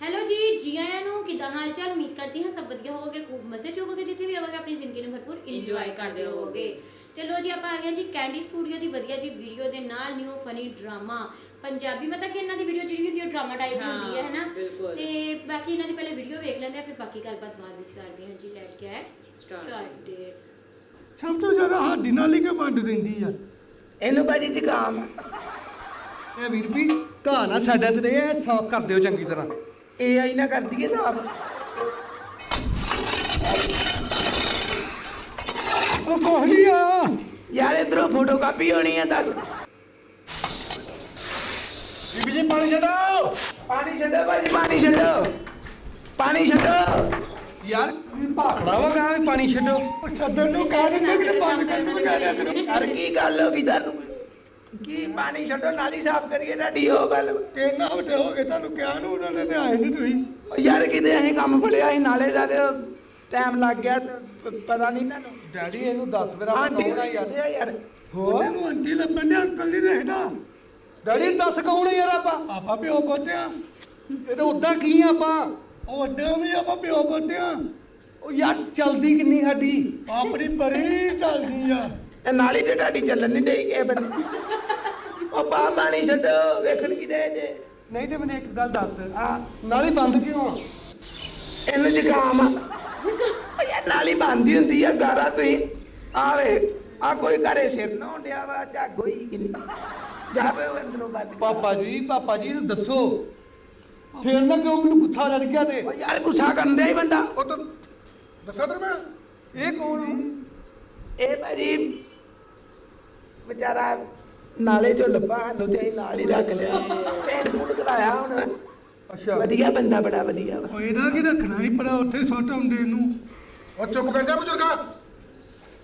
Hello ਜੀ ਜੀ ਆਇਆਂ ਨੂੰ ਕਿਦਾਂ ਹਾਲ ਚਾਲ ਉਮੀਦ ਕਰਦੀ ਹਾਂ ਸਭ ਵਧੀਆ ਹੋਵੋਗੇ ਖੂਬ ਮਜ਼ੇ ਚ ਹੋਵੋਗੇ ਜਿੱਥੇ ਵੀ ਆਵਾਂਗੇ ਆਪਣੀ ਜ਼ਿੰਦਗੀ ਨੂੰ ਭਰਪੂਰ ਇੰਜੋਏ ਕਰਦੇ ਹੋਵੋਗੇ। ਤੇ ਲੋ ਜੀ ਆਪਾਂ ਆ ਗਏ ਜੀ ਕੈਂਡੀ ਸਟੂਡੀਓ ਦੀ ਵਧੀਆ ਜੀ ਵੀਡੀਓ ਦੇ ਨਾਲ ਨਿਊ ਫਨੀ ਡਰਾਮਾ ਪੰਜਾਬੀ ਮਤਲਬ ਕਿ ਇਹਨਾਂ ਦੀ ਵੀਡੀਓ ਜਿਹੜੀ ਵੀ ਹੁੰਦੀ ਹੈ ਡਰਾਮਾ ਟਾਈਪ ਹੁੰਦੀ ਹੈ ਹਨਾ। ਤੇ ਬਾਕੀ ਇਹਨਾਂ ਦੀ ਪਹਿਲੇ ਵੀਡੀਓ ਵੇਖ ਲੈਂਦੇ ਆ ਫਿਰ ਬਾਕੀ ਗੱਲਬਾਤ ਬਾਅਦ ਵਿੱਚ ਕਰਦੇ ਹਾਂ ਜੀ ਲੈਟ ਕੇ. ਸਟਾਰਟਡ ਸਭ ਤੋਂ ਜ਼ਿਆਦਾ ਸਾਡੀ ਨਾਲ ਹੀ ਕਿ ਵੰਡ ਦਿੰਦੀ ਆ? ਇਹਨੂੰ ਭਾਜੀ ਜ਼ੁਕਾਮ। ਇਹ ਵੀਰ ਵੀ ਘਾਹ ਨਾ ਸਾਡਾ ਤੇ ਇਹ ਸਾਫ਼ ਕਰ ਦਿਓ ਚੰਗੀ ਤਰ੍ਹਾਂ। ਏਆਈ ਨਾ ਕਰਦੀ ਏ ਸਾਫ਼। ਉਹ ਕੋਹਲੀ ਆ? ਯਾਰ ਇਧਰੋਂ ਫੋਟੋ ਕਾਪੀ ਹੋਣੀ ਆ ਦੱਸ। ਬੀਬੀ ਜੀ ਪਾਣੀ ਛੱਡੋ। ਪਾਣੀ ਛੱਡੋ ਭਾਜੀ ਪਾਣੀ ਛੱਡੋ। ਪਾਣੀ ਛੱਡੋ। ਯਾਰ ਭਾਖੜਾ ਵਾ ਕਹਾਂ ਪਾਣੀ ਛੱਡੋ। ਛੱਡਣ ਨੂੰ ਕਹਿ ਦਿੰਦੇ ਕਿ ਬੰਦ ਕਰਨ ਨੂੰ ਕਹਿ ਦਿਆ ਕਰੋ ਯਾਰ ਕੀ ਗੱਲ ਹੋ ਗਈ ਤੁਹਾਨੂੰ? ਕੀ ਪਾਣੀ ਛੱਡੋ ਨਾਲੀ ਸਾਫ਼ ਕਰੀਏ ਤੁਹਾਡੀ ਉਹ ਗੱਲ। ਕਿੰਨਾ ਵੱਡੇ ਹੋ ਗਏ ਤੁਹਾਨੂੰ ਕਿਹਾ ਨੂੰ ਉਹਨਾਂ ਨੇ ਤੇ ਆਏ ਨਹੀਂ ਤੁਸੀਂ। ਉਹ ਯਾਰ ਕਿਤੇ ਅਸੀਂ ਕੰਮ ਫੜਿਆ ਸੀ ਨਾਲੇ ਦਾ ਤੇ ਟਾਈਮ ਲੱਗ ਗਿਆ ਤੇ ਪ- ਪਤਾ ਨਹੀਂ ਤੁਹਾਨੂੰ। ਡੈਡੀ ਇਹਨੂੰ ਦੱਸ ਮੇਰਾ ਆਂਟੀ ਕੌਣ ਆ ਯਾਰ। ਕਿੱਥੇ ਆ ਯਾਰ? ਹੋ ਇਹਨੂੰ ਆਂਟੀ ਲੱਭਣ ਦੇ ਅੰਕਲ ਨਹੀਂ ਦੇਖਦਾ। ਡੈਡੀ ਦੱਸ ਕੌਣ ਆ ਯਾਰ ਆਪਾਂ? ਆਪਾਂ ਪਿਓ ਬੋਟਿਆ ਇਹ ਤਾਂ ਉਦਾਂ ਕੀ ਆ ਆਪਾਂ? ਉਹ ਅੱਡਿਆਂ ਵੀ ਆਪਾਂ ਪਿਓ ਬੋਟਿਆ ਉਹ ਯਾਰ ਚਲਦੀ ਕਿੰਨੀ ਸਾਡੀ? ਆਪਣੀ ਪਰੀ ਚੱਲਦੀ ਆ। ਇਹ ਨਾਲੀ ਤੇ ਤੁਹਾਡੀ ਚੱਲਣ ਨਹੀਂ ਡਈ ਕਿਸੇ ਬੰਦੇ ਉਹ ਪਾ ਪਾਣੀ ਛੱਡੋ ਵੇਖਣ ਕੀ ਦੇ ਜੇ। ਨਹੀਂ ਤੇ ਮੈਨੂੰ ਇੱਕ ਗੱਲ ਦੱਸ ਆ ਨਾਲੀ ਬੰਦ ਕਿਉਂ ਆ? ਇਹਨੂੰ ਜ਼ੁਕਾਮ ਆ। ਉਹ ਯਾਰ ਨਾਲੀ ਬੰਦੀ ਹੁੰਦੀ ਆ ਗਾਰਾ ਤੁਸੀਂ ਆਵੇ ਆ ਕੋਈ ਘਰੇ ਸਿਰ ਨਾ ਹੁੰਦਿਆ ਵਾ ਝੱਗ ਹੋਈ ਕਿੰਨੀ ਜਾਵੇ ਉਹ ਅੰਦਰੋਂ ਬੰਦ। ਪਾਪਾ ਜੀ ਪਾਪਾ ਜੀ ਨੂੰ ਦੱਸੋ। ਫੇਰ ਨਾ ਕਿਉਂ ਮੈਨੂੰ ਗੁੱਥਾ ਲੜ ਗਿਆ ਤੇ? ਉਹ ਯਾਰ ਗੁੱਸਾ ਕਰਨ ਹੀ ਬੰਦਾ। ਉਹ ਤਾਂ ਦੱਸਾਂ ਤੇ ਮੈਂ। ਇਹ ਕੌਣ ਹੈ ਇਹ ਭਾਜੀ ਵਿਚਾਰਾ ਨਾਲੇ ਚੋਂ ਲੱਭਾ ਸਾਨੂੰ ਤੇ ਅਸੀਂ ਨਾਲ ਹੀ ਰੱਖ ਲਿਆ। ਪੇਂਟ ਪੂਟ ਕਰਾਇਆ ਹੁਣ। ਅੱਛਾ। ਵਧੀਆ ਬੰਦਾ ਬੜਾ ਵਧੀਆ ਵਾ। ਉਹ ਇਹਦਾ ਕੀ ਰੱਖਣਾ ਹੀ ਪੜਾ ਉੱਥੇ ਸੁੱਟ ਆਉਂਦੇ ਨੂੰ। ਉਹ ਚੁੱਪ ਕਰ ਜਾ ਬਜ਼ੁਰਗਾ।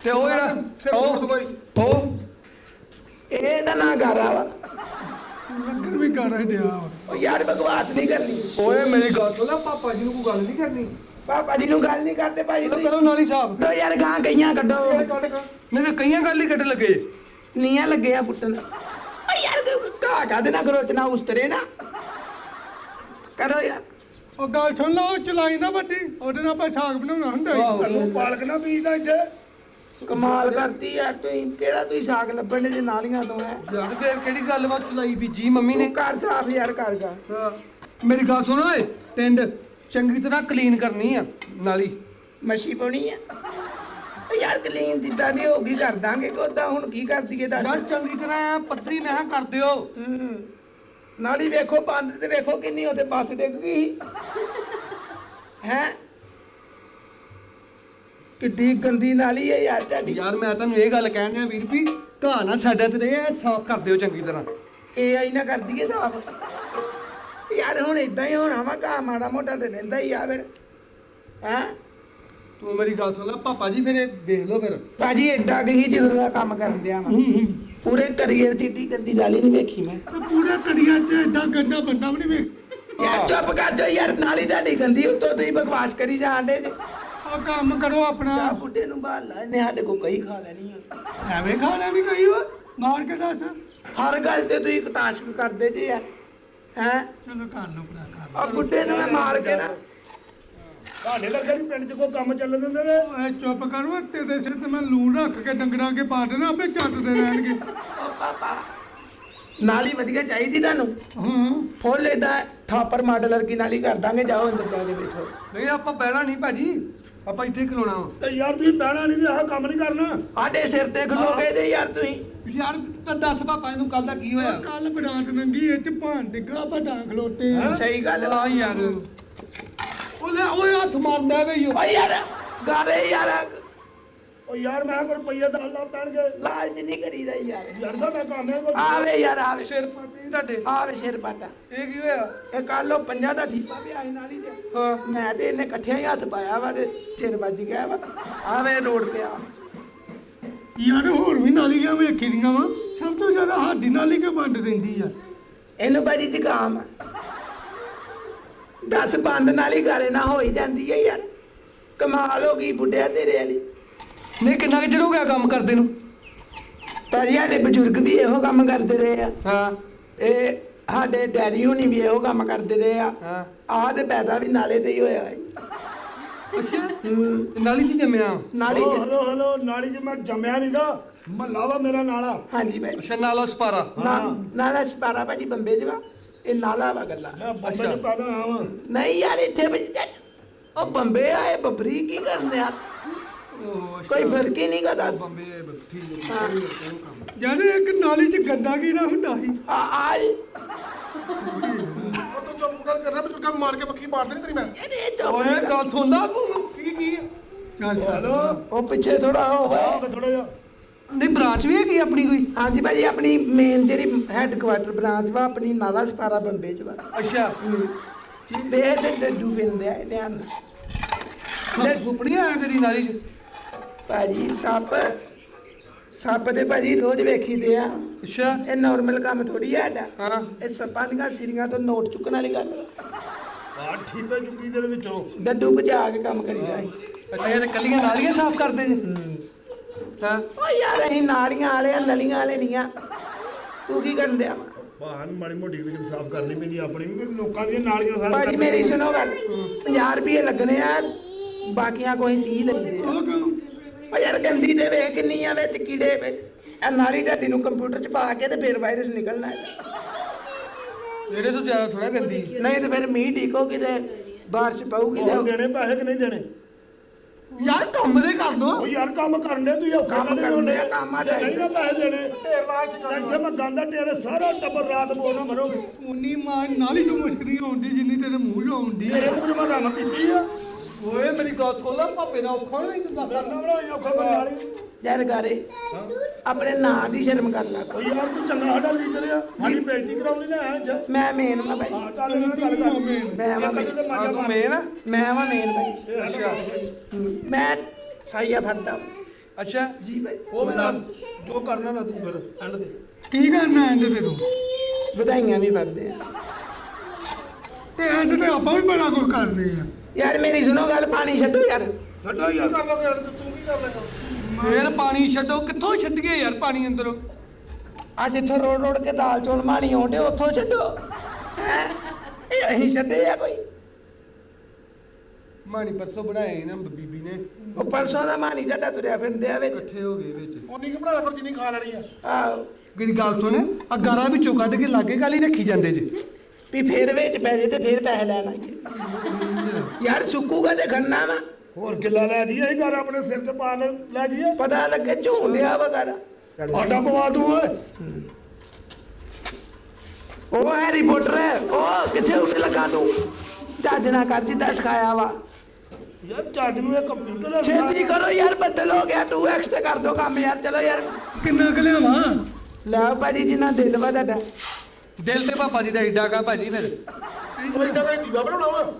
ਤੇ ਉਹ ਜਿਹੜਾ ਸਿਰ ਫੋੜ ਦੂੰਗਾ ਜੀ। ਉਹ? ਇਹਦਾ ਨਾਂ ਗਾਰਾ ਵਾ। ਲੱਗਣ ਵੀ ਗਾਣਾ ਹੀ ਦਿਆ ਵਾ। ਉਹ ਯਾਰ ਬਕਵਾਸ ਨਹੀਂ ਕਰਨੀ। ਓਏ ਮੇਰੀ ਗੱਲ ਸੁਣ ਲੈ ਪਾਪਾ ਜੀ ਨੂੰ ਕੋਈ ਗੱਲ ਨਹੀਂ ਕਰਨੀ। ਪਾਪਾ ਜੀ ਨੂੰ ਗੱਲ ਨਹੀਂ ਕਰਦੇ ਭਾਜੀ ਤਾਂ ਤੁਸੀਂ। ਕਰੋ ਨਾਲੀ ਸਾਹਿਬ ਲੋ ਯਾਰ ਗਾਂ ਗਈਆਂ ਕੱਢੋ। ਕੱਢ ਨਹੀਂ ਤੇ ਕਈਆਂ ਗੱਲ ਹੀ ਕੱਢ ਲੱਗੇ। ਨੀਆਂ ਲੱਗੇ ਆ ਪੁੱਟਣ। ਓ ਯਾਰ ਘਾ ਕਾ ਦੇ ਨਾ ਖਰੋਚਣਾ ਉਸਤਰੇ ਨਾ ਕਰੋ ਯਾਰ। ਉਹ ਗੱਲ ਸੁਣ ਲਾ ਉਹ ਚਲਾਈ ਨਾ ਵੱਡੀ ਉਹਦੇ ਨਾਲ ਆਪਾਂ ਸਾਗ ਬਣਾਉਣਾ ਹੁੰਦਾ। ਸੀ। ਪਾਲਕ ਨਾ ਬੀਜਦਾ ਇੱਥੇ। ਕਮਾਲ ਕਰਤੀ ਯਾਰ ਤੁਸੀਂ ਕਿਹੜਾ ਤੁਸੀਂ ਸਾਗ ਲੱਭਣ ਦੇ ਜੇ ਨਾਲੀਆਂ ਤੋਂ ਹੈ? ਯਾਰ ਫੇਰ ਕਿਹੜੀ ਗੱਲ ਵਾ ਚਲਾਈ ਬੀਜੀ ਮੰਮੀ ਨੇ? ਤੂੰ ਘਰ ਸਾਫ਼ ਯਾਰ ਕਰ ਹਾਂ। ਮੇਰੀ ਗੱਲ ਸੁਣ ਓਏ ਟਿੰਡ ਚੰਗੀ ਤਰ੍ਹਾਂ ਕਲੀਨ ਕਰਨੀ ਆ ਨਾਲੀ। ਮੱਛੀ ਪਾਉਣੀ ਆ? ਓ ਯਾਰ ਕਲੀਨ ਜਿੱਦਾਂ ਦੀ ਹੋਊਗੀ ਕਰ ਦਾਂਗੇ ਕੋਦਾ ਹੁਣ ਕੀ ਕਰ ਦਈਏ ਦੱਸ। ਚੰਗੀ ਤਰ੍ਹਾਂ ਐਂ ਪੱਧਰੀ ਮੈਂ ਕਿਹਾ ਕਰ ਦਿਓ। ਹੂੰ। ਨਾਲੀ ਵੇਖੋ ਬੰਦ ਤੇ ਵੇਖੋ ਕਿੰਨੀ ਉਹਦੇ ਬੱਸ ਡਿੱਗ ਗਈ। ਹੈ? ਕਿੱਡੀ ਗੰਦੀ ਨਾਲੀ ਹੈ ਯਾਰ ਤੁਹਾਡੀ। ਯਾਰ ਮੈਂ ਤੁਹਾਨੂੰ ਇਹ ਗੱਲ ਕਹਿਣ ਡਿਆ ਵੀਰ ਵੀ ਘਾਹ ਨਾ ਸਾਡਾ ਤੇ ਇਹ ਸਾਫ਼ ਕਰ ਦਿਓ ਚੰਗੀ ਤਰ੍ਹਾਂ। ਏਆਈ ਨਾ ਕਰ ਦਈਏ ਸਾਫ਼। ਯਾਰ ਹੁਣ ਇਦਾਂ ਹੀ ਹੋਣਾ ਵਾ ਕਾ ਮਾੜਾ ਮੋਟਾ ਤੇ ਰਹਿੰਦਾ ਹੀ ਆ ਫਿਰ। ਹੈ? ਤੂੰ ਮੇਰੀ ਗੱਲ ਸੁਣ ਲੈ ਪਾਪਾ ਜੀ ਫਿਰ ਇਹ ਦੇਖ ਲਓ ਫਿਰ। ਬਾਜੀ ਐਡਾ ਗਈ ਜਦੋਂ ਦਾ ਕੰਮ ਕਰਨ ਦਿਆ ਵਾ। ਪੂਰੇ ਕਰੀਅਰ ਚ ਏਡੀ ਗੰਦੀ ਨਾਲੀ ਨਹੀਂ ਵੇਖੀ ਮੈਂ। ਪੂਰੇ ਕੜੀਆਂ 'ਚ ਏਦਾਂ ਗੰਦਾ ਬੰਦਾ ਵੀ ਨਹੀਂ ਵੇਖ ਯਾਰ ਚੁੱਪ ਕਰ ਜਾ ਯਾਰ ਨਾਲੀ ਤੁਹਾਡੀ ਗੰਦੀ ਉੱਤੋਂ ਤੁਸੀਂ ਬਕਵਾਸ ਕਰੀ ਜਾਂਦੇ ਜੇ। ਆ ਕੰਮ ਕਰੋ ਆਪਣਾ। ਆ ਬੁੱਢੇ ਨੂੰ ਬਾਹਰ ਲਾ ਇਹਨੇ ਸਾਡੇ ਕੋ ਕਈ ਖਾ ਲੈਣੀ ਆ। ਐਵੇਂ ਖਾ ਲੈਣੀ ਕਹੀ ਵਾ ਮਾਰ ਕੇ ਦੱਸ। ਹਰ ਗੱਲ ਤੇ ਤੁਸੀਂ ਕਟਾਸ਼ਕ ਕਰਦੇ ਜੇ ਯਾਰ ਹੈ? ਚਲੋ ਕਰ ਲਓ ਭਰਾ ਕਰ ਆ ਬੁੱਢੇ ਨੂੰ ਮੈਂ ਮਾਰ ਕੇ ਨਾ ਸਾਡੇ ਲੱਗੇ ਨਹੀਂ ਪਿੰਡ 'ਚ ਕੋਈ ਕੰਮ ਚੱਲਣ ਦਿੰਦੇ ਨੇ? ਓਏ ਚੁੱਪ ਕਰ ਵਾ ਤੇਰੇ ਸਿਰ ਤੇ ਮੈਂ ਲੂਣ ਰੱਖ ਕੇ ਡੰਗਰਾਂ ਕੇ ਪਾ ਦੇਣਾ ਆਪੇ ਚੱਟਦੇ ਰਹਿਣਗੇ। ਨਾਲੀ ਵਧੀਆ ਚਾਹੀਦੀ ਤੁਹਾਨੂੰ? ਹਾਂ। ਫੁੱਲ ਏਦਾਂ ਥਾਪਰ ਮਾਡਲ ਵਰਗੀ ਨਾਲੀ ਕਰ ਦਾਂਗੇ ਜਾਓ ਅੰਦਰ ਜਾ ਕੇ ਬੈਠੋ। ਨਹੀਂ ਆਪਾਂ ਬਹਿਣਾ ਨਹੀਂ ਭਾਜੀ ਆਪਾਂ ਇੱਥੇ ਖਲੋਣਾ ਵਾ। ਤੇ ਯਾਰ ਤੁਸੀਂ ਬਹਿਣਾ ਨਹੀਂ ਤੇ ਆਹ ਕੰਮ ਨਹੀਂ ਕਰਨਾ। ਸਾਡੇ ਸਿਰ ਤੇ ਖਲੋਗੇ ਤੇ ਯਾਰ ਤੁਸੀਂ। ਯਾਰ ਤਾਂ ਦੱਸ ਪਾਪਾ ਇਹਨੂੰ ਕੱਲ ਦਾ ਕੀ ਹੋਇਆ? ਕੱਲ ਬਰਾਤ ਨੰਗੀ ਇਹ ਚ ਭਾਂ ਡਿੱਗਾ ਆਪਾਂ ਡਾਂਗ ਖਲੋਤੇ ਸਹੀ ਗੱਲ ਆ। ਯਾਰ ਉਹ ਲੈ ਓਏ ਹੱਥ ਮਾਰਦਾ ਵੇ ਯੋ ਓ ਯਾਰ ਗਾਰੇ ਯਾਰ। ਉਹ ਯਾਰ ਮੈਂ ਕੋਲ ਰੁਪਈਆ ਦਾ ਅੱਲਾ ਪੈਣਗੇ। ਲਾਲਚ ਨਹੀਂ ਕਰੀਦਾ ਯਾਰ। ਯਾਰ ਸਾਡਾ ਕੰਮ ਹੈ ਆਵੇ ਯਾਰ ਆਵੇ। ਸਿਰ ਪਾਟੇ ਤੁਹਾਡੇ। ਆਵੇ ਸਿਰ ਪਾਟਾ ਇਹ ਕੀ ਹੋਇਆ? ਇਹ ਕੱਲ ਉਹ ਪੰਜਾਂ ਦਾ ਠੀਪਾ ਪਿਆ ਸੀ ਨਾਲੀ ਤੇ। ਹਾਂ। ਮੈਂ ਤੇ ਇਹਨੇ ਇਕੱਠਿਆਂ ਹੀ ਹੱਥ ਪਾਇਆ ਵਾ ਤੇ ਸਿਰ ਵੱਜ ਗਿਆ ਵਾ। ਆਵੇ ਰੋਡ ਪਿਆ। ਯਾਰ ਹੋਰ ਵੀ ਨਾਲੀਆਂ ਵੇਖੀ ਦੀਆਂ ਵਾ। ਸਭ ਤੋਂ ਜ਼ਿਆਦਾ ਸਾਡੀ ਨਾਲੀ ਕੇ ਵੰਡ ਦਿੰਦੀ ਆ? ਇਹਨੂੰ ਬਾਜੀ ਜ਼ੁਕਾਮ ਆ। ਦਸ ਬੰਦ ਨਾਲੀ ਗਾਰੇ ਨਾ ਹੋਈ ਜਾਂਦੀ ਹੈ ਯਾਰ। ਕਮਾਲ ਹੋ ਗਈ ਬੁੱਢਿਆ ਤੇਰੇ ਵਾਲੀ। ਨਹੀਂ ਕਿੰਨਾ ਕਿ ਹੋ ਗਿਆ ਕੰਮ ਕਰਦੇ ਨੂੰ? ਭਾਜੀ ਸਾਡੇ ਬਜ਼ੁਰਗ ਵੀ ਇਹੋ ਕੰਮ ਕਰਦੇ ਰਹੇ ਆ। ਹਾਂ। ਇਹ ਸਾਡੇ ਡੈਡੀ ਹੁਣੀ ਵੀ ਇਹੋ ਕੰਮ ਕਰਦੇ ਰਹੇ ਆ। ਹਾਂ। ਆਹ ਤੇ ਪੈਦਾ ਵੀ ਨਾਲੇ ਤੇ ਹੀ ਹੋਇਆ ਹੈ। ਅੱਛਾ। ਹੂੰ। ਨਾਲੀ ਚ ਜੰਮਿਆ। ਨਾਲੀ ਹਲੋ ਹਲੋ ਨਾਲੀ 'ਚ ਮੈਂ ਜੰਮਿਆ ਨਹੀਂਗਾ ਮਹੱਲਾ ਵਾ ਮੇਰਾ ਨਾਲਾ। ਹਾਂਜੀ ਭਾਈ। ਅੱਛਾ ਨਾਲਾ ਸਪਾਰਾ ਨਾ ਨਾਲਾ ਸਪਾਰਾ ਭਾਜੀ ਬੰਬੇ ਚ ਵਾ। ਇਹ ਨਾਲਾ ਵਾ ਗੱਲਾਂ। ਮੈਂ ਬੰਬੇ। 'ਚ ਪੈਦਾ ਆਇਆ ਵਾਂ। ਨਹੀਂ ਯਾਰ ਇੱਥੇ ਭਾਜੀ ਉਹ ਬੰਬੇ ਆਏ ਬੱਬਰੀ ਕੀ ਕਰਦੇ ਆ ਕੋਈ ਫ਼ਰਕ ਹੀ ਨਹੀਂ ਦੱਸ। ਬੰਬੇ ਠੀਕ ਹਾਂ। ਜਦ ਇੱਕ ਨਾਲੀ ਚ ਗੰਦਾ ਕੀੜਾ ਹੁੰਦਾ ਸੀ? ਆ ਆ ਉਹ ਤੂੰ ਚੁੱਪ ਕਰ ਕਰਨਾ ਬਜ਼ੁਰਗਾਂ ਮਾਰ ਕੇ ਪੱਕੀ ਮਾਰ ਦੇਣੀ ਤੇਰੀ ਮੈਂ। ਇਹਦੇ ਚੁੱਪ ਓਏ ਗੱਲ ਸੁਣਦਾ ਤੂੰ? ਕੀ ਕੀ? ਚੱਲ ਹਲੋ। ਉਹ ਪਿੱਛੇ ਥੋੜਾ ਹੋ ਆਹ ਥੋੜਾ ਜਿਹਾ। ਨਹੀਂ ਬ੍ਰਾਂਚ ਵੀ ਹੈਗੀ ਆਪਣੀ ਕੋਈ? ਹਾਂਜੀ ਭਾਜੀ ਆਪਣੀ ਮੇਨ ਜਿਹੜੀ ਹੈੱਡਕੁਆਟਰ ਬ੍ਰਾਂਚ ਵਾ ਆਪਣੀ ਨਾਲਾ ਸਪਾਰਾ ਬੰਬੇ ਚ ਵਾ। ਅੱਛਾ। ਬੇਹ ਤੇ ਡੱਡੂ ਫਿੰਦੇ ਆ ਧਿਆਨ। ਸੱਪ ਸੁਪਣੀ ਆਇਆ ਕਦੀ ਨਾਲੀ ਚ? ਭਾਜੀ ਸੱਪ ਸੱਪ ਦੇ ਭਾਜੀ ਰੋਜ਼ ਵੇਖੀਦੇ ਆ। ਅੱਛਾ। ਇਹ ਨਾਰਮਲ ਕੰਮ ਥੋੜੀ ਆ ਸਾਡਾ। ਹਾਂ। ਇਹ ਸੱਪਾਂ ਦੀਆਂ ਸਿਰੀਆਂ ਤੋਂ ਨੋਟ ਚੁੱਕਣ ਵਾਲੀ ਗੱਲ। ਆ ਠੀਪੇ ਚੁੱਕੀ ਦੇ ਵਿੱਚੋਂ। ਡੱਡੂ ਬਚਾ ਕੇ ਕੰਮ ਕਰੀਦਾ ਹੈ ਅੱਛਾ ਇਹ ਤੇ ਕੱਲੀਆਂ ਨਾਲੀਆਂ ਸਾਫ਼ ਕਰਦੇ ਜੀ ਹਾਂ ਓ ਯਾਰ ਅਸੀਂ ਨਾਲੀਆਂ ਵਾਲੇ ਆ ਨਲੀਆਂ ਵਾਲੇ ਨਹੀਂ ਆ। ਤੂੰ ਕੀ ਕਰਨ ਦਿਆ? ਵਾ ਬਾਹਨ ਮਾੜੀ ਮੋਟੀ ਵੀ ਸਾਫ਼ ਕਰਨੀ ਪੈਂਦੀ ਆ ਆਪਣੀ ਵੀ ਲੋਕਾਂ ਦੀਆਂ ਨਾਲੀਆਂ ਸਾਫ਼ ਭਾਜੀ ਮੇਰੀ ਸੁਣੋ ਗੱਲ। 50 ਰੁਪਏ ਲੱਗਣੇ ਆ ਬਾਕੀਆਂ ਕੋਈ 30 ਲੈਂਦੇ ਆ ਓ ਯਾਰ ਗੰਦੀ ਦੇ ਵੇਖ ਕਿੰਨੀ ਆ ਵਿੱਚ ਕੀੜੇ ਵਿੱਚ ਇਹ ਨਾਲੀ ਢੱਡੀ ਨੂੰ ਕੰਪਿਊਟਰ 'ਚ ਪਾ ਕੇ ਤੇ ਫਿਰ ਵਾਇਰਸ ਨਿਕਲਣਾ। ਹੈ ਇਹਦੇ ਤੋਂ ਜ਼ਿਆਦਾ ਥੋੜਾ ਗੰਦੀ। ਨਹੀਂ ਤੇ ਫਿਰ ਮੀਂਹ ਢੀਕੋਗੀ ਤੇ ਬਾਰਿਸ਼ ਪਊਗੀ ਉਹ ਤੇ ਦੇਣੇ ਪੈਸੇ ਕਿ ਨਹੀਂ ਦੇਣੇ? ਯਾਰ ਕੰਮ ਦੇ ਕਰ ਦੋ। ਉਹ ਯਾਰ ਕੰਮ ਕਰਨ ਦੇ ਤੂੰ ਔਖਾ ਕੰਮ ਕਰਨ ਡਿਆ, ਕੰਮ ਆ ਜੇ ਨਹੀਂ ਨਾ ਪੈਸੇ ਦੇਣੇ। ਢੇਰ ਲਾ ਕੇ ਇੱਥੇ ਮੈਂ ਗਾਂਦਾ ਢੇਰ ਸਾਰਾ ਟੱਬਰ ਰਾਤ ਬੋਲਣਾ ਮਰੋਗੇ। ਉਨੀ ਮਾਂ ਨਾਲੀ ਚੋਂ ਮੁਸ਼ਕਲੀ ਆਉਂਦੀ ਜਿੰਨੀ ਤੇਰੇ ਮੂੰਹ ਚੋਂ ਆਉਂਦੀ ਤੇਰੇ ਮੂੰਹ 'ਚ ਮੈਂ ਰੰਗ ਪੀਤੀ ਆ। ਓਏ ਮੇਰੀ ਗੱਲ ਸੁਣ ਲੈ ਭਾਪੇ ਦਾ ਔਖਾ ਨਹੀਂ ਤੂੰ ਮੇਰੇ ਨਾਲ ਬਣਾਈ ਔਖਾ ਮੈਂ ਨਾਲੀ ਯਾਰ ਗਾਰੇ ਆਪਣੇ ਨਾਂ ਦੀ ਸ਼ਰਮ ਕਰ ਲੈ। ਉਹ ਯਾਰ ਤੂੰ ਚੰਗਾ ਸਾਡਾ ਲੀਡਰ ਆ। ਸਾਡੀ ਬੇਇੱਜ਼ਤੀ ਕਰਾਉਣ ਲਈ ਨਾ ਆਇਆ ਇੱਥੇ ਮੈਂ ਮੇਨ ਮੈਂ ਭਾਈ। ਹਾਂ ਚੱਲ ਇਹਨਾਂ ਨਾਲ ਗੱਲ ਕਰ। ਮੈਂ ਵਾਂ ਕਦੇ ਤੇ ਆ ਮਾਜਾ ਤੂੰ ਮਾਰ। ਮੇਨ ਆ? ਮੈਂ ਵਾਂ ਮੇਨ ਭਾਈ। ਇਹ ਅੱਛਾ। ਹਮ, ਮੈਂ ਸਾਈਆ ਫੜਦਾ। ਅੱਛਾ। ਜੀ ਭਾਈ। ਉਹ ਵੀ ਦੱਸ ਜੋ ਕਰਨਾ ਨਾ ਤੂੰ ਕਰ ਐਂਡ ਦੇ। ਕੀ ਕਰਨਾ ਇਹਦੇ ਤੇ ਤੂੰ? ਵਧਾਈਆਂ ਵੀ ਫੜਦੇ ਆ। ਤੇ ਐਂਡ ਤੇ ਆਪਾਂ ਵੀ ਬੜਾ ਕੁਝ ਕਰਦੇ ਆ। ਯਾਰ ਮੇਰੀ ਸੁਣੋ ਗੱਲ ਪਾਣੀ ਛੱਡੋ ਯਾਰ। ਛੱਡੋ ਯਾਰ। ਕਰ ਲੋਗੇ ਐਂਡ ਤੇ ਤੂੰ ਕੀ ਕਰ ਲੇਗਾ ਫੇਰ ਪਾਣੀ ਛੱਡੋ ਕਿੱਥੋਂ ਛੱਡੀਏ ਯਾਰ ਪਾਣੀ ਅੰਦਰੋਂ? ਅੱਜ ਇੱਥੋਂ ਰੋੜ ਰੋੜ ਕੇ ਦਾਲ ਚੌਲ ਮਾਣੀ ਆਉਂਦੇ ਉੱਥੋਂ ਛੱਡੋ। ਹੈਂ? ਇਹ ਅਸੀਂ ਛੱਡੇ ਆ ਕੋਈ? ਮਾਣੀ ਪਰਸੋਂ ਬਣਾਏ ਨਾ ਬੀਬੀ ਨੇ। ਉਹ ਪਰਸੋਂ ਦਾ ਮਾਣੀ ਡੱਡਾ ਤੁਰਿਆ ਫਿਰਦੇ ਆ ਵਿੱਚ। ਇਕੱਠੇ ਹੋ ਗਏ ਵਿੱਚ। ਉਨੀ ਕਿ ਬਣਾ ਕਰ ਜਿੰਨੀ ਖਾ ਲੈਣੀ ਆ? ਆਹੋ। ਮੇਰੀ ਗੱਲ ਸੁਣ ਆ ਗਾਰਾ ਵਿੱਚੋਂ ਕੱਢ ਕੇ ਲਾਗੇ ਕਾਲੀ ਰੱਖੀ ਜਾਂਦੇ ਜੇ। ਵੀ ਫੇਰ ਵਿੱਚ ਪੈ ਜੇ ਤੇ ਫੇਰ ਪੈਸੇ ਲੈਣ ਯਾਰ ਸੁੱਕੂਗਾ ਤੇ ਖੰਨਾ ਵਾ। ਹੋਰ ਗਿੱਲਾ ਲੈ ਜੀ ਅਸੀਂ ਘਰ ਆਪਣੇ ਸਿਰ ਤੇ ਪਾ ਕੇ ਲੈ ਜੀਏ। ਪਤਾ ਲੱਗੇ ਝੂੰਡਿਆ ਵਗਾਰਾ ਆਡਾ ਪਵਾ ਦੂੰ ਓਏ। ਉਹ ਹੈ ਰਿਪੋਰਟਰ ਹੈ ਉਹ ਕਿੱਥੇ ਉੱਠ ਲੱਗਾ ਤੂੰ? ਚੱਜ ਨਾ ਕਰ ਜਿੱਦਾਂ ਸਿਖਾਇਆ ਵਾ। ਯਾਰ ਚੱਜ ਨੂੰ ਇਹ ਕੰਪਿਊਟਰ ਹੈ। ਛੇਤੀ ਕਰੋ ਯਾਰ ਬੱਦਲ ਹੋ ਗਿਆ 2x ਤੇ ਕਰ ਦੋ ਕੰਮ ਯਾਰ ਚਲੋ ਯਾਰ। ਕਿੰਨਾ ਕੁ ਲਿਆਵਾਂ? ਲੈ ਭਾਜੀ ਜਿੰਨਾ ਦਿਲ ਵਾ ਤੁਹਾਡਾ। ਦਿਲ ਤੇ ਪਾਪਾ ਜੀ ਦਾ ਏਡਾ ਕਾ ਭਾਜੀ ਫਿਰ। ਉਹ ਇੱਡਾ ਦਾ ਦੀਵਾ ਬਣਾਉਣਾ ਵਾ।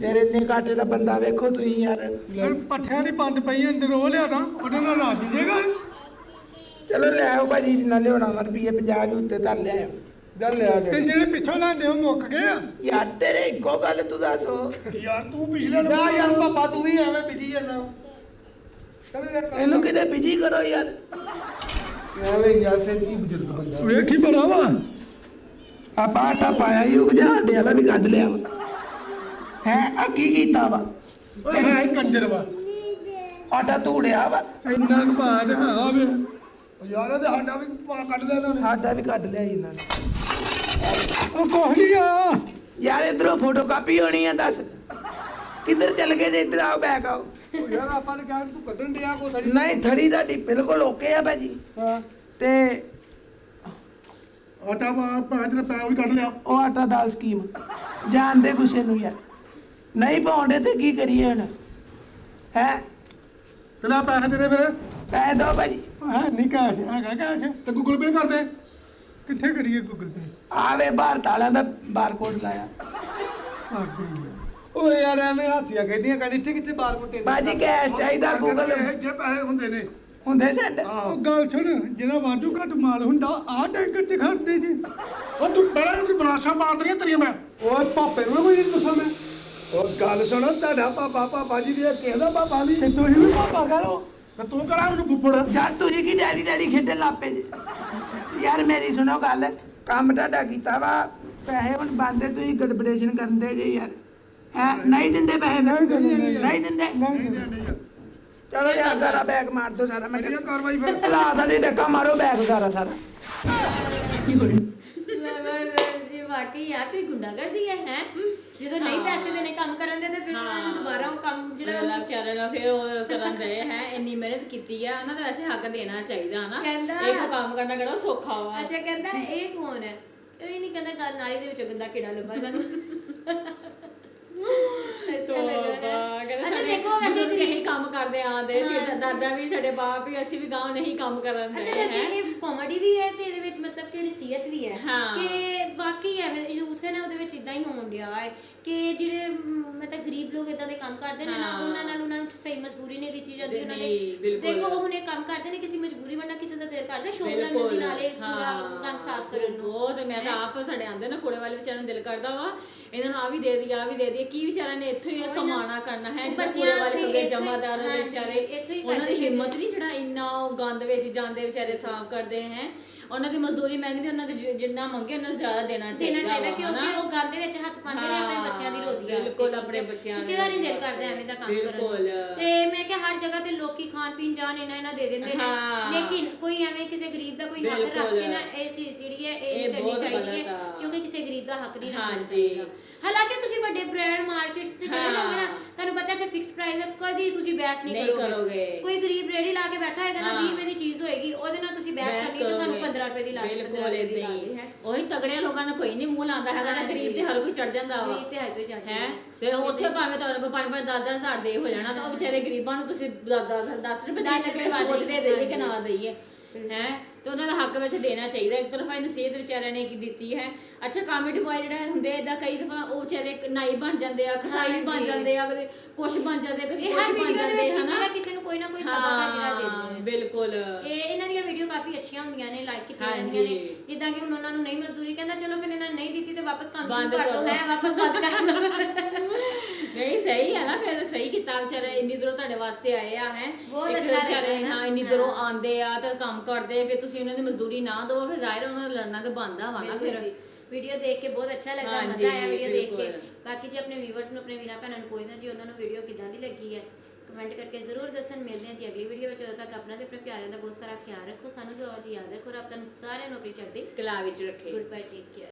ਯਾਰ ਇੰਨੇ ਘਾਟੇ ਦਾ ਬੰਦਾ ਵੇਖੋ ਤੁਸੀਂ ਯਾਰ। ਯਾਰ ਪੱਠਿਆਂ ਦੀ ਪੰਡ ਪਈ ਅੰਦਰ ਉਹ ਲਿਆ ਨਾ ਉਹਦੇ ਨਾਲ ਰੱਜ ਜੇਗਾ। ਚਲੋ ਲੈ ਆਓ ਭਾਜੀ ਜਿੰਨਾ ਲਿਆਉਣਾ ਵਾ ਰੁਪਈਏ 50 ਵੀ ਉੱਤੇ ਧਰ ਲਿਆਓ ਚੱਲ ਲਿਆ ਤੇ ਜਿਹੜੇ ਪਿੱਛੋਂ ਲੈਂਦੇ ਉਹ ਮੁੱਕ ਗਏ ਆ। ਯਾਰ ਤੇਰੇ ਇੱਕੋ ਗੱਲ ਤੂੰ ਦੱਸੋ। ਯਾਰ ਤੂੰ ਪਿਛਲੇ ਨੂੰ ਜਾ ਯਾਰ ਪਾਪਾ ਤੂੰ ਵੀ ਐਵੇਂ ਬਿਜ਼ੀ ਜਾਂਦਾ ਚੱਲ ਯਾਰ ਕਰ ਇਹਨੂੰ ਕਿਤੇ ਬਿਜ਼ੀ ਕਰੋ ਯਾਰ। ਐਵੇਂ ਯਾਰ ਫਿਰ ਕੀ ਬਜ਼ੁਰਗ ਬੰਦਾ। ਵੇਖੀ ਬੜਾ ਵਾ। ਆ ਬਾਟਾ ਪਾਇਆ ਹੀ ਉਗ ਜਾ ਸਾਡੇ ਵਾਲਾ ਵੀ ਕੱਢ ਲਿਆ। ਵਾ ਹੈ ਆ ਕੀ ਕੀਤਾ ਵਾ? ਓਏ ਹੈ ਕੰਜਰ ਵਾ। ਆਟਾ ਧੂੜਿਆ ਵਾ? ਇੰਨਾ ਕੁ ਹੈਗਾ ਵੇ। ਉਹ ਯਾਰ ਇਹਦੇ ਸਾਡਾ ਵੀ ਪਾ ਕੱਢ ਲਿਆ ਇਹਨਾਂ ਨੇ। ਸਾਡਾ ਵੀ ਕੱਢ ਲਿਆ ਇਹਨਾਂ ਨੇ। ਉਹ ਕੁਛ ਨਹੀਂ ਆ ਯਾਰ ਇਧਰੋਂ ਫੋਟੋ ਕਾਪੀ ਹੋਣੀ ਆ ਦੱਸ। ਕਿੱਧਰ ਚੱਲ ਗਏ ਜੇ ਇੱਧਰ ਆਓ ਬੈਕ ਆਓ। ਯਾਰ ਆਪਾਂ ਨੇ ਕਿਹਾ ਤੂੰ ਕੱਢਣ ਡਿਆ ਕੋ ਸਾਡੀ ਨਹੀਂ ਥੜੀ ਤੁਹਾਡੀ ਬਿਲਕੁਲ ਓਕੇ ਆ ਭਾਜੀ। ਹਾਂ। ਤੇ ਆਟਾ ਪਾ ਭਾਂ ਤੇਰਾ ਪੈ ਉਹ ਵੀ ਕੱਢ ਲਿਆ। ਉਹ ਆਟਾ ਦਾਲ ਸਕੀਮ। ਜਾਣਦੇ ਗੁੱਸੇ ਨੂੰ ਯਾਰ। ਨਹੀਂ ਪਾਉਂਦੇ ਤੇ ਕੀ ਕਰੀਏ ਹੁਣ? ਹੈ? ਕਿੰਨਾ ਪੈਸੇ ਤੇਰੇ ਫਿਰ? ਕਹਿ ਦੋ ਭਾਜੀ ਹਾਂ ਨਹੀਂ ਕੈਸ਼ ਹੈਗਾ ਕੈਸ਼ ਤੇ ਗੂਗਲ ਪੇ ਕਰ ਦੇ ਕਿੱਥੇ ਕਰੀਏ ਗੂਗਲ ਪੇ ਆਵੇ ਬਾਹਰ ਤਾਲਿਆਂ ਦਾ ਬਾਰਕੋਡ ਲਾਇਆ। ਓਏ ਯਾਰ ਐਵੇਂ ਹਾਸੀਆਂ ਕਹਿੰਦੀਆਂ ਕਹਿੰਦੀ ਇੱਥੇ ਕਿੱਥੇ ਬਾਰ ਕੋਟੇ ਭਾਜੀ ਕੈਸ਼ ਚਾਹੀਦਾ ਗੂਗਲ ਇਹ ਜੇ ਪੈਸੇ ਹੁੰਦੇ ਨੇ। ਹੁੰਦੇ ਸੈਂਡ ਉਹ ਗੱਲ ਸੁਣ ਜਿਹੜਾ ਵਾਧੂ ਘੱਟ ਮਾਲ ਹੁੰਦਾ ਆਹ ਟੈਂਕਰ ਚ ਖੜਦੇ ਜੀ। ਉਹ ਤੂੰ ਬੜਾ ਤੂੰ ਬਰਾਸ਼ਾਂ ਮਾਰ ਦੇਣੀਆਂ ਤੇਰੀਆਂ ਮੈਂ। ਓਏ ਪਾਪੇ ਨੂੰ ਕੋਈ ਨਹੀਂ ਦੱਸਾਂ ਮੈਂ। ਉਹ ਗੱਲ ਸੁਣ ਤੁਹਾਡਾ ਪਾਪਾ ਪਾਪਾ ਜੀ ਦੀ ਕਿਸੇ ਦਾ ਪਾਪਾ ਤੇ ਨਹੀਂ ਤੁਸੀਂ ਵੀ ਪਾਪਾ ਕਰੋ। ਤੇ ਤੂੰ ਕਰਾ ਮੈਨੂੰ ਫੁੱਫੜ? ਯਾਰ ਤੁਸੀਂ ਕੀ ਡੈਡੀ ਡੈਡੀ ਖੇਡਣ ਲੱਪੇ ਜੀ? ਯਾਰ ਮੇਰੀ ਸੁਣੋ ਗੱਲ। ਕੰਮ ਤੁਹਾਡਾ ਕੀਤਾ ਵਾ। ਪੈਸੇ ਹੁਣ ਬੰਦੇ ਤੁਸੀਂ ਗੜਬੜੇਸ਼ਨ ਕਰਦੇ ਜੇ ਯਾਰ। ਹੈ? ਨਹੀਂ ਦਿੰਦੇ ਪੈਸੇ ਨਹੀਂ ਦਿੰਦੇ ਨਹੀਂ ਦਿੰਦੇ? ਚਲੋ ਯਾਰ ਗਾਰਾ ਬੈਗ ਮਾਰ ਦੋ ਸਾਰਾ। ਮੈਂ ਕਰੀਏ ਕਾਰਵਾਈ ਫਿਰ? ਲਾ ਦਾ ਜੀ ਡੱਕਾ ਮਾਰੋ ਬੈਗ ਗਾਰਾ ਸਾਰਾ। ਜੀ ਵਾਕਈ ਆ ਕੋਈ ਗੁੰਡਾਗਰਦੀ ਹੈ ਹੈ? ਜਦੋਂ ਨਹੀਂ ਪੈਸੇ ਦੇਣੇ ਕੰਮ ਕਰਨ ਦੇ ਤੇ ਫਿਰ ਉਹਨਾਂ ਨੂੰ ਦੁਬਾਰਾ ਉਹ ਕੰਮ ਜਿਹੜਾ ਜਿਹੜਾ ਵਿਚਾਰੇ ਨੂੰ ਫਿਰ ਉਹ ਕਰਨ ਦੇ ਹੈ ਇੰਨੀ ਮਿਹਨਤ ਕੀਤੀ ਆ ਉਹਨਾਂ ਦਾ ਵੈਸੇ ਹੱਕ ਦੇਣਾ ਚਾਹੀਦਾ ਨਾ ਕਹਿੰਦਾ- ਇਹ ਕੰਮ ਕਰਨਾ ਕਿਹੜਾ ਸੌਖਾ ਵਾ। ਅੱਛਾ ਕਹਿੰਦਾ ਇਹ ਕੌਣ ਹੈ? ਇਹ ਨਹੀਂ ਕਹਿੰਦਾ ਗੱਲ ਨਾਲੀ ਦੇ ਵਿੱਚੋਂ ਗੰਦਾ ਕਿਹੜਾ ਲੱਭਾ ਸਾਨੂੰ। ਅੱਛਾ ਕਹਿੰਦੇ ਅੱਛਾ ਸਾਡੇ ਦੇਖੋ ਵੈਸੇ ਵੀ ਇਹੀ ਕੰਮ ਕਰਦੇ ਆਂਦੇ ਸੀ ਦਾਦਾ ਵੀ ਸਾਡੇ ਬਾਪ ਵੀ ਅਸੀਂ ਵੀ ਗਾਉਂ ਨਹੀਂ ਕੰਮ ਕਰਨ ਦੇ ਇਹ ਕਾਮੇਡੀ ਵੀ ਹੈ ਤੇ ਇਹਦੇ ਵਿੱਚ ਮਤਲਬ ਕਿ ਨਸੀਹਤ ਵੀ ਹੈ ਹਾਂ। ਕਿ ਵਾਕਈ ਐਵੇਂ ਯੂਥ ਹੈ ਨਾ ਉਹਦੇ ਵਿੱਚ ਇਦਾਂ ਹੀ ਹੋਣ ਡਿਆ ਹੈ ਕਿ ਜਿਹੜੇ ਮ, ਮਤਲਬ ਗਰੀਬ ਲੋਕ ਇਦਾਂ ਦੇ ਕੰਮ ਕਰਦੇ ਨੇ ਨਾ ਹਾਂ। ਉਹਨਾਂ ਨਾਲ ਉਹਨਾਂ ਨੂੰ ਸਹੀ ਮਜ਼ਦੂਰੀ ਨਹੀਂ ਦਿੱਤੀ ਜਾਂਦੀ ਉਹਨਾਂ ਦੇ। ਦੇਖੋ ਉਹ ਹੁਣ ਇਹ ਕੰਮ ਕਰਦੇ ਨੇ ਕਿਸੇ ਮਜਬੂਰੀ ਵਰਨਾ ਕਿਸੇ ਦਾ ਦਿਲ ਕਰਦਾ ਬਿਲਕੁਲ ਜਲਦੀ ਨਾਲੇ ਪੂਰਾ ਹਾਂ। ਕੰਮ ਸਾਫ਼ ਕਰਨ ਨੂੰ ਬਹੁਤ ਮੈਂ ਤਾਂ ਆਪ ਸਾਡੇ ਆਂਦੇ ਨਾ ਕੁੜੇ ਵਾਲੇ ਵਿਚਾਰਿਆਂ ਨੂੰ ਦਿਲ ਕਰਦਾ ਵਾ ਇਹਨਾਂ ਨੂੰ ਆ ਵੀ ਦੇ ਦੀ ਆ ਵੀ ਦੇ ਦੀ ਕੀ ਵਿਚਾਰਿਆਂ ਨੇ ਇੱਥੋਂ ਹੀ ਉਹੀ। ਕਮਾਣਾ ਕਰਨਾ ਹੈ ਬੱਚਿਆਂ ਕੁੜੇ ਵਾਲੇ ਹੋ ਗਏ ਹੀ- ਜਮਾਦਾਰ ਦੇ ਹਾਂਜੀ, ਵਿਚਾਰੇ ਇੱਥੋਂ ਹੀ ਉਹਨਾਂ ਦੀ ਹਿੰਮਤ ਨਹੀਂ ਜਿਹੜਾ ਇੰਨਾ ਉਹ ਗੰਦ ਵਿੱਚ ਜਾਂਦੇ ਵਿਚਾਰੇ ਸਾਫ਼ ਕਰਦੇ ਹੈ ਉਹਨਾਂ ਦੀ ਮਜ਼ਦੂਰੀ ਮੰਗਦੇ ਉਹਨਾਂ ਦੇ ਜਿੰਨਾ ਮੰਗੇ ਉਹਨਾਂ ਨੂੰ ਜ਼ਿਆਦਾ ਦੇਣਾ ਚਾਹੀਦਾ ਦੇਣਾ ਚਾਹੀਦਾ ਕਿਉਂਕਿ? ਉਹ ਗੰਦ ਵਿੱਚ ਹੱਥ ਪਾਉਂਦੇ ਨੇ ਆਪਣੇ ਬੱਚਿਆਂ ਦੀ ਰੋਜ਼ੀ ਵਾਸਤੇ ਬਿਲਕੁਲ, ਆਪਣੇ। ਬੱਚਿਆਂ ਕਿਸੇ ਦੀ ਨਹੀਂ ਦਿਲ ਕਰਦਾ ਐਵੇਂ ਦਾ ਕੰਮ ਕਰਨ। ਨੂੰ ਤੇ ਮੈਂ ਕਿਹਾ ਹਰ ਜਗ੍ਹਾ ਤੇ ਲੋਕੀ ਖਾਣ ਪੀਣ ਜਾਣ ਇਹਨਾਂ ਇਹਨਾਂ ਦੇ ਦਿੰਦੇ ਨੇ ਹਾਂ। ਲੇਕਿਨ ਕੋਈ ਐਵੇਂ ਕਿਸੇ ਗਰੀਬ ਦਾ ਕੋਈ ਹੱਕ ਰੱਖ ਬਿਲਕੁਲ। ਕੇ ਨਾ ਇਹ ਚੀਜ਼ ਜਿਹੜੀ ਹੈ ਇਹ ਇਹ ਨਹੀਂ ਕਰਨੀ ਬਹੁਤ ਚਾਹੀਦੀ ਗਲਤ ਹੈ ਆ। ਕਿਉਂਕਿ ਕਿਸੇ ਗਰੀਬ ਦਾ ਹੱਕ ਨਹੀਂ ਰੱਖਣਾ ਹਾਂਜੀ। ਚਾਹੀਦਾ ਹਾਲਾਂਕਿ ਤੁਸੀਂ ਵੱਡੇ ਬ੍ਰਾਂਡ ਮਾਰਕੀਟਸ ਤੇ ਚਲੇ ਹਾਂ। ਜਾਓਗੇ ਨਾ ਫਿਕਸ ਪ੍ਰਾਈਸ ਹੈ ਕਦੀ ਤੁਸੀਂ ਬਹਿਸ ਨਹੀਂ ਨਹੀਂ ਕਰੋਗੇ। ਕੋਈ ਗਰੀਬ ਰੇੜੀ ਲਾ ਕੇ ਬੈਠਾ ਹੈਗਾ ਨਾ ਹਾਂ। 20 ਰੁਪਏ ਦੀ ਚੀਜ਼ ਹੋਏਗੀ ਉਹਦੇ ਨਾਲ ਤੁਸੀਂ ਬਹਿਸ ਕਰਨੀ ਤਾਂ ਸਾਨੂੰ ਕਰੋਗੇ। 15 ਰੁਪਏ ਦੀ ਲਾ ਕੇ 15 ਬਿਲਕੁਲ ਰੁਪਏ ਦੀ ਏਦਾਂ ਲਾ ਹੀ। ਕੇ ਹੈ। ਉਹੀ ਤਗੜਿਆਂ ਲੋਕਾਂ ਨੂੰ ਕੋਈ ਨਹੀਂ ਮੂੰਹ ਲਾਉਂਦਾ ਹੈਗਾ ਨਾ। ਗਰੀਬ ਤੇ ਹਰ ਕੋਈ ਚੜ ਜਾਂਦਾ ਵਾ। ਗਰੀਬ ਤੇ ਹਰ ਕੋਈ ਜਾਂਦਾ ਹੈ। ਤੇ ਉੱਥੇ ਭਾਵੇਂ ਤੁਹਾਡੇ ਕੋਲ 5-5 10 ਹਜ਼ਾਰ ਦੇ ਹੋ ਜਾਣਾ ਤਾਂ ਉਹ ਵਿਚਾਰੇ ਗਰੀਬਾਂ ਨੂੰ ਤੁਸੀਂ 10 10 ਰੁਪਏ ਦੇ ਵੱਧ ਸੋਚਦੇ ਦੇਈਏ ਕਿ ਨਾ ਦੇਈਏ। ਹੈ? ਤੇ ਉਹਨਾਂ ਦਾ ਹੱਕ ਵਿੱਚ ਦੇਣਾ ਚਾਹੀਦਾ ਇੱਕ ਤਰਫਾ ਨਸੀਹਤ ਵਿਚਾਰਿਆਂ ਨੇ ਕੀ ਦਿੱਤੀ ਹੈ। ਅੱਛਾ ਕਾਮੇਡੀ ਬॉय ਜਿਹੜਾ ਹੁੰਦੇ ਇਦਾਂ ਕਈ ਦਫਾ ਉਹ ਵਿਚਾਰੇ ਨਾਈ ਬਣ ਜਾਂਦੇ ਆ ਕਸਾਈ ਬਣ। ਜਾਂਦੇ ਆ ਕਦੇ ਕੁਛ ਬਣ ਜਾਂਦੇ ਕਦੇ ਕੁਛ ਬਣ ਦੇ ਜਾਂਦੇ ਹਨਾ? ਕਿਸੇ ਨੂੰ ਕੋਈ ਨਾ ਕੋਈ ਸਬਕ ਆ ਜਿਹੜਾ ਦਿੰਦੇ ਹਾਂ, ਨੇ ਬਿਲਕੁਲ। ਇਹ ਇਹਨਾਂ ਦੀਆਂ ਵੀਡੀਓ ਕਾਫੀ ਅੱਛੀਆਂ ਹੁੰਦੀਆਂ ਨੇ ਲਾਈਕ ਕੀਤੀਆਂ। ਜਾਂਦੀਆਂ ਨੇ। ਜਿੱਦਾਂ ਕਿ ਹੁਣ ਉਹਨਾਂ ਨੂੰ ਨਹੀਂ ਮਜ਼ਦੂਰੀ ਕਹਿੰਦਾ ਚਲੋ ਫਿਰ ਇਹਨਾਂ ਨੇ ਨਹੀਂ ਦਿੱਤੀ ਤੇ ਵਾਪਸ ਕੰਮ ਸ਼ੁਰੂ ਕਰ ਦੋ। ਹੈ ਵਾਪਸ ਬੰਦ ਕਰ ਦੋ ਨਹੀਂ ਸਹੀ ਹੈ ਨਾ ਫਿਰ ਸਹੀ ਕੀਤਾ ਵਿਚਾਰੇ ਇੰਨੀ ਦੂਰੋਂ ਤੁਹਾਡੇ ਵਾਸਤੇ ਆਏ ਆ ਹੈ। ਬਹੁਤ ਅੱਛਾ ਵਿਚਾਰੇ। ਹਾਂ ਇੰਨੀ ਦੂਰੋਂ ਆਂਦੇ ਆ ਤੇ ਕੰਮ ਕਰਦੇ ਫਿਰ ਤੁਸੀਂ ਉਹਨਾਂ ਦੀ ਮਜ਼ਦੂਰੀ ਨਾ ਦਿਓ ਫਿਰ ਜ਼ਾਹਿਰ ਉਹਨਾਂ ਦਾ ਲੜਨਾ ਤੇ ਬਣਦਾ ਵਾ ਨਾ ਫਿਰ। ਵੀਡੀਓ ਦੇਖ ਕੇ ਬਹੁਤ ਅੱਛਾ ਲੱਗਾ ਮਜ਼ਾ ਆਇਆ ਵੀਡੀਓ ਦੇਖ ਕੇ। ਬਾਕੀ ਜੀ ਆਪਣੇ ਵੀਵਰਸ ਨੂੰ ਆਪਣੇ ਵੀਰਾਂ ਭੈਣਾਂ ਨੂੰ ਪੁੱਛਦੇ ਜੀ ਉਹਨਾਂ ਨੂੰ ਵੀਡੀਓ ਕਿਦਾਂ ਦੀ ਲੱਗੀ ਹੈ? ਕਮੈਂਟ ਕਰਕੇ ਜ਼ਰੂਰ ਦੱਸਣ। ਮਿਲਦੇ ਹਾਂ ਜੀ ਅਗਲੀ ਵੀਡੀਓ ਵਿੱਚ ਉਦੋਂ ਤੱਕ ਆਪਣਾ ਤੇ ਆਪਣੇ ਪਿਆਰਿਆਂ ਦਾ ਬਹੁਤ ਸਾਰਾ ਖਿਆਲ ਰੱਖੋ ਸਾਨੂੰ ਦੁਆ ਜੀ ਯਾਦ ਰੱਖੋ ਰੱਬ ਤੁਹਾਨੂੰ ਸਾਰਿਆਂ ਨੂੰ ਆਪਣੀ ਚੜ੍ਹਦੀ ਕਲਾ ਵਿੱਚ ਰੱਖੇ। Good bye take care